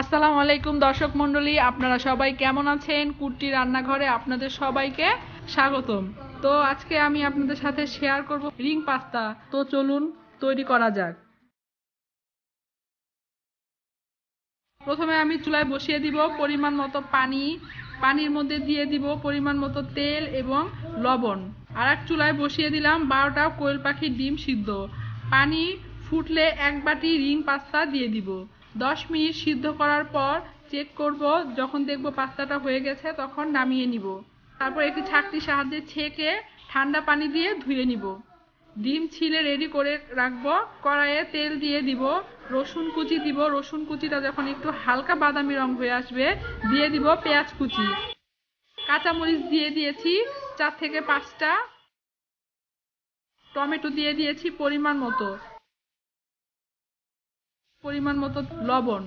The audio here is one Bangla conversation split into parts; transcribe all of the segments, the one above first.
আসসালামু আলাইকুম দর্শক মণ্ডলী, আপনারা সবাই কেমন আছেন? কুর্তি রান্নাঘরে আপনাদের সবাইকে স্বাগতম। তো আজকে আমি আপনাদের সাথে শেয়ার করব রিং পাস্তা। তো চলুন তৈরি করা যাক। প্রথমে আমি চুলায় বসিয়ে দিব পরিমাণ মতো পানি। পানির মধ্যে দিয়ে দিব পরিমাণ মতো তেল এবং লবণ। আর এক চুলায় বসিয়ে দিলাম বারোটা কোয়েল পাখির ডিম সিদ্ধ। পানি ফুটলে এক বাটি রিং পাস্তা দিয়ে দিব। দশ মিনিট সিদ্ধ করার পর চেক করব, যখন দেখব পাস্তাটা হয়ে গেছে, তখন নামিয়ে নিব। তারপর একটি ছাকটির সাহায্যে ছেঁকে ঠান্ডা পানি দিয়ে ধুয়ে নিব। ডিম ছিলে রেডি করে রাখব, কড়াইয়ে তেল দিয়ে দিব, রসুন কুচি দিব। রসুন কুচিটা যখন একটু হালকা বাদামি রং হয়ে আসবে, দিয়ে দিব পেঁয়াজ কুচি। কাঁচামরিচ দিয়ে দিয়েছি চার থেকে পাঁচটা। টমেটো দিয়ে দিয়েছি পরিমাণ মতো। পরিমাণ মতো লবণ।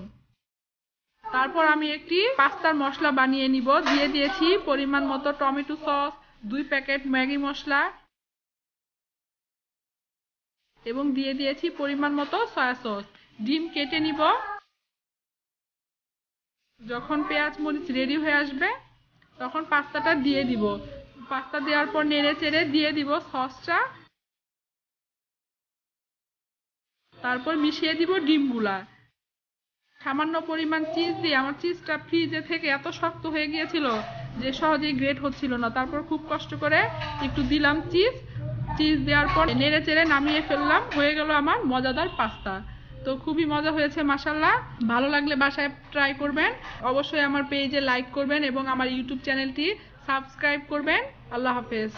তারপর আমি একটি পাস্তার মশলা বানিয়ে নিব। দিয়ে দিয়েছি পরিমাণ মতো টমেটো সস, দুই প্যাকেট ম্যাগি মশলা এবং দিয়ে দিয়েছি পরিমাণ মতো সয়া সস। ডিম কেটে নিব। যখন পেঁয়াজ মরিচ রেডি হয়ে আসবে, তখন পাস্তাটা দিয়ে দিব। পাস্তা দেওয়ার পর নেড়ে চেড়ে দিয়ে দিব সসটা। তারপর মিশিয়ে দিব ডিমগুলা। সামান্য পরিমাণ চিজ দিয়ে, আমার চিজটা ফ্রিজে থেকে এত শক্ত হয়ে গিয়েছিল যে সহজেই গ্রেট হচ্ছিল না। তারপর খুব কষ্ট করে একটু দিলাম চিজ চিজ দেওয়ার পর নেড়ে চেড়ে নামিয়ে ফেললাম। হয়ে গেল আমার মজাদার পাস্তা। তো খুবই মজা হয়েছে মাসাল্লাহ ভালো লাগলে বাসায় ট্রাই করবেন। অবশ্যই আমার পেজে লাইক করবেন এবং আমার ইউটিউব চ্যানেলটি সাবস্ক্রাইব করবেন। আল্লাহ হাফেজ।